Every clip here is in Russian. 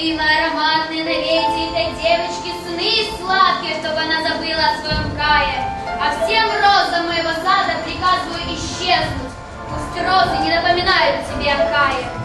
красивой, ароматные навеки этой девочки сны сладкие, чтобы она забыла о своем крае. А всем розам моего сада приказываю исчезнуть, пусть розы не напоминают тебе о крае.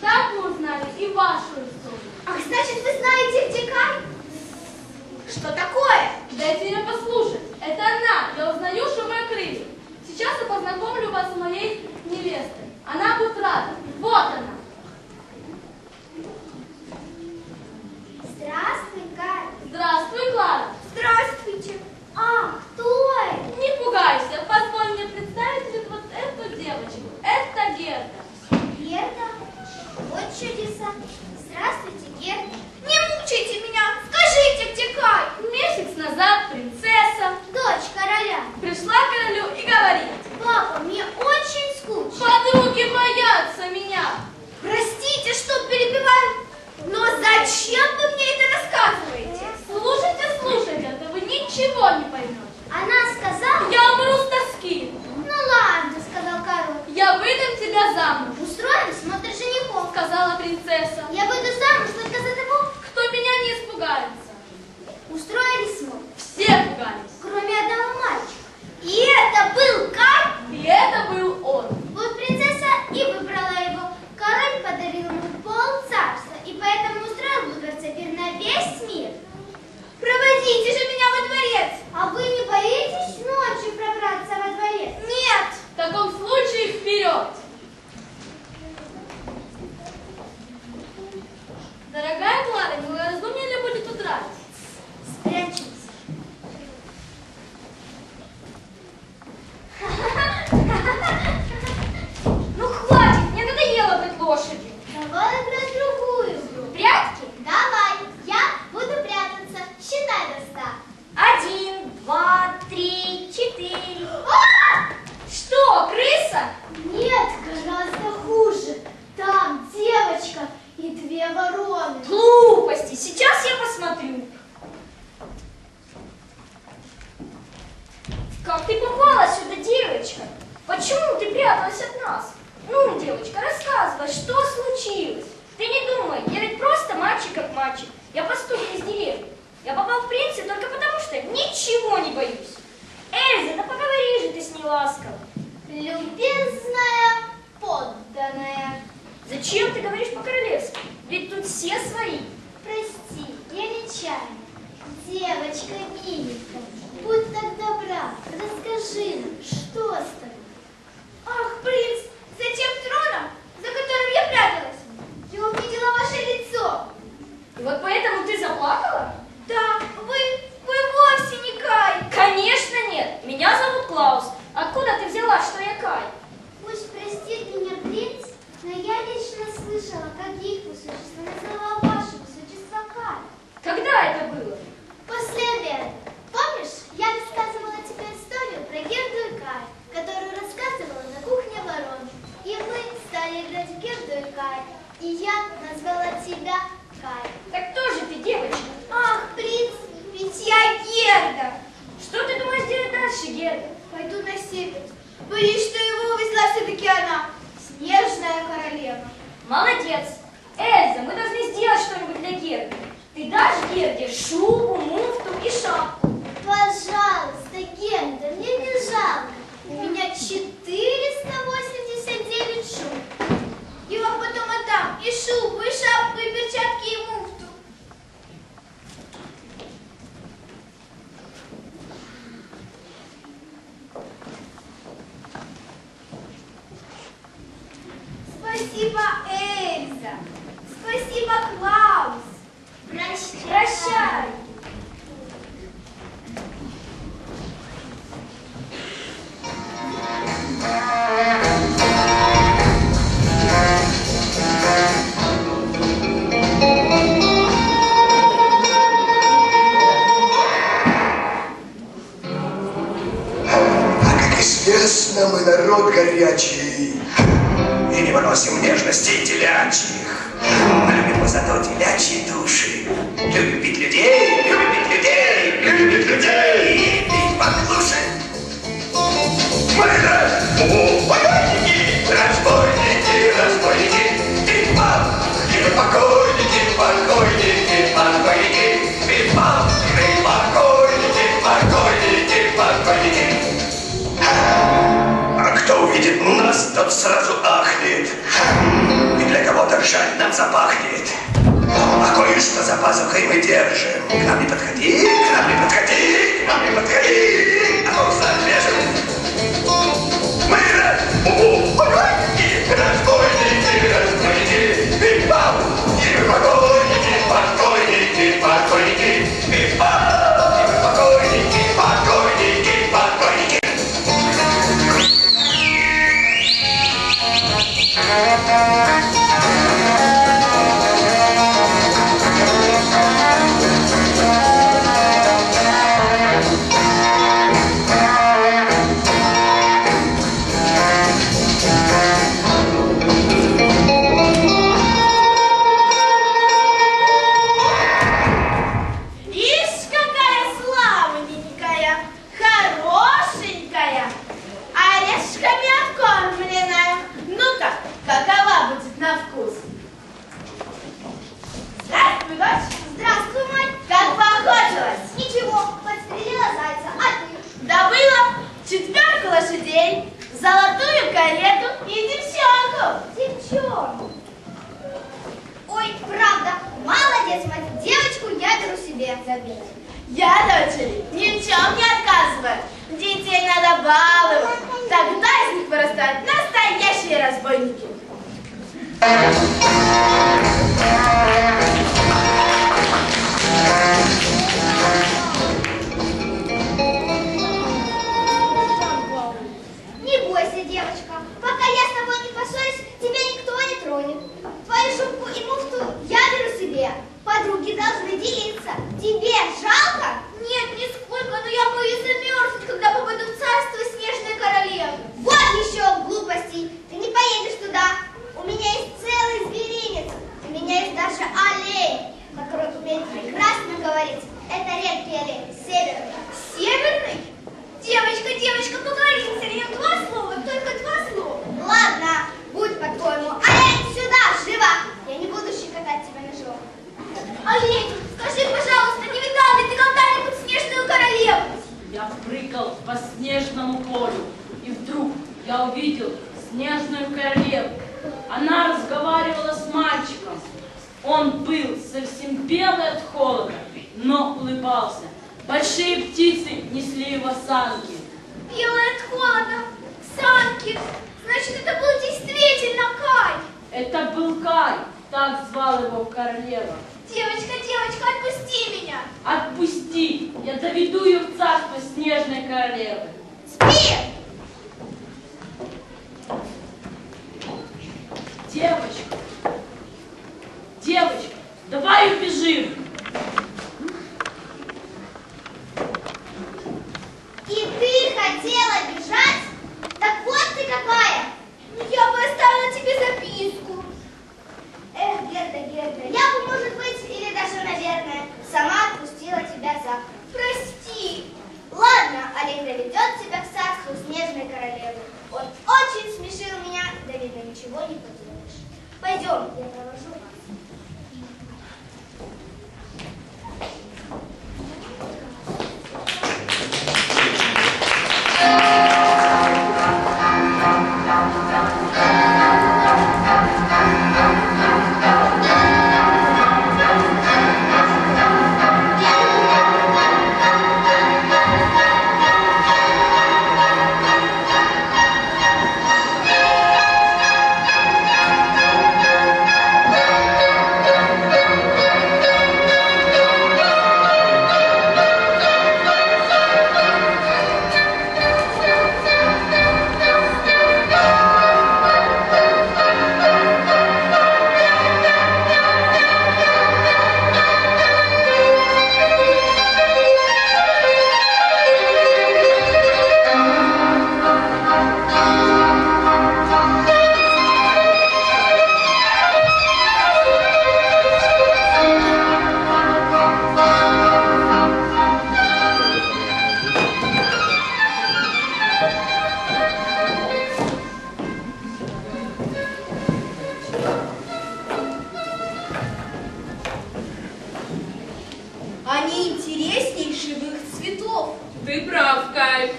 Так мы узнали и вашу историю. Ах, значит, вы знаете, где Кай? Что такое? Дайте меня послушать. Это она. Я узнаю шумы крылья. Сейчас я познакомлю вас с моей невестой. Она будет рада. Вот она. 있어. Зачем ты говоришь по-королевски? Ведь тут все свои. Прости, я нечаянно. Девочка миленькая, будь так добра, расскажи нам, что с горячий и не выносим нежностей телячьих. Но любит высоту телячьей души, любит бить людей, любит бить людей, любит бить людей и бить поглуши. Мы разбойники, разбойники, разбойники, бить-бам, и покойники, покойники, покойники, бить-бам, и покойники, покойники, покойники. Тот сразу ахнет. И для кого-то жаль нам запахнет. А кое-что за пазухой мы держим. К нам не подходи, к нам не подходи, к нам не подходи. А то зарежем. Мы разбойники, разбойники, разбойники. Бим-бам, и покойники, покойники, покойники. Música лошадей, золотую карету и девчонку. Девчонку. Ой, правда, молодец, мать. Девочку я беру себе забить. Я дочери ни в чем не отказываю. Детей надо баловать. Тогда из них вырастают настоящие разбойники. Why so снежному полю, и вдруг я увидел снежную королеву. Она разговаривала с мальчиком. Он был совсем белый от холода, но улыбался. Большие птицы несли его санки. Белая от холода, санки. Значит, это был действительно Кай. Это был Кай, так звал его королева. Девочка, девочка, отпусти меня. Отпусти, я доведу ее в царство снежной королевы. Девочка, девочка, давай убежим. Ты прав, Кай.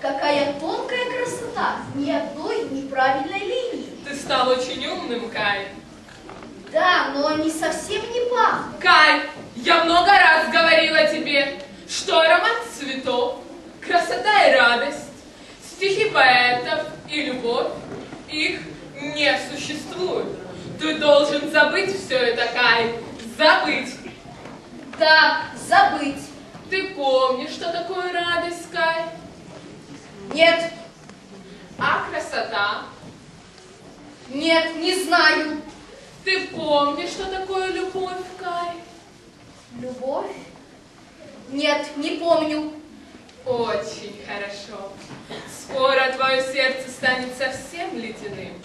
Какая тонкая красота, ни одной неправильной линии. Ты стал очень умным, Кай. Да, но они совсем не пахнут. Кай, я много раз говорила тебе, что аромат цветов, красота и радость, стихи поэтов и любовь, их не существует. Ты должен забыть все это, Кай, забыть. Да, забыть. Ты помнишь, что такое радость, Кай? Нет, А красота? нет, не знаю. Ты помнишь, что такое любовь, Кай? Любовь? Нет, не помню. Очень хорошо. Скоро твое сердце станет совсем ледяным.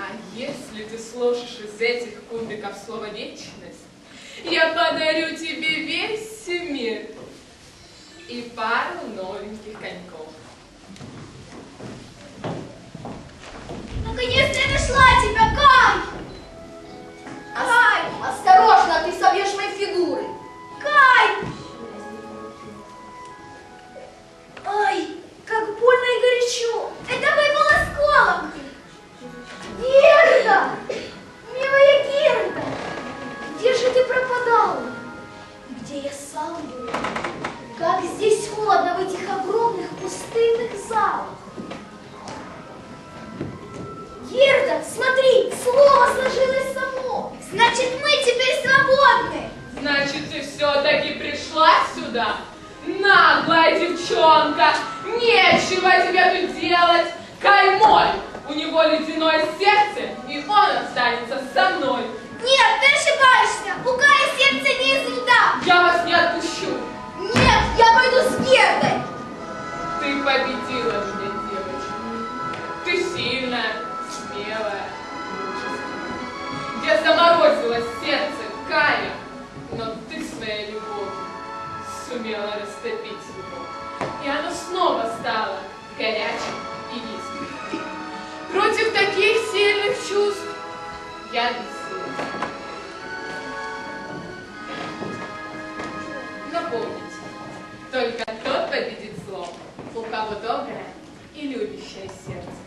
А если ты сложишь из этих кубиков слово «вечность», я подарю тебе весь мир и пару новеньких коньков. Наконец-то я нашла тебя, Кай! Кай! Осторожно, ты собьешь мои фигуры. Кай! Он останется со мной! Нет, ты ошибаешься. У Кая сердце не из льда. Я вас не отпущу! Нет, я пойду с Гердой. Ты победила меня, девочка. Ты сильная, смелая, мужественная. Я заморозила сердце Кая, но ты своей любовью сумела растопить его. И оно снова стало горячим и искренним. Против таких сильных чувств я бессилась. Но помните, только тот победит зло, у кого доброе и любящее сердце.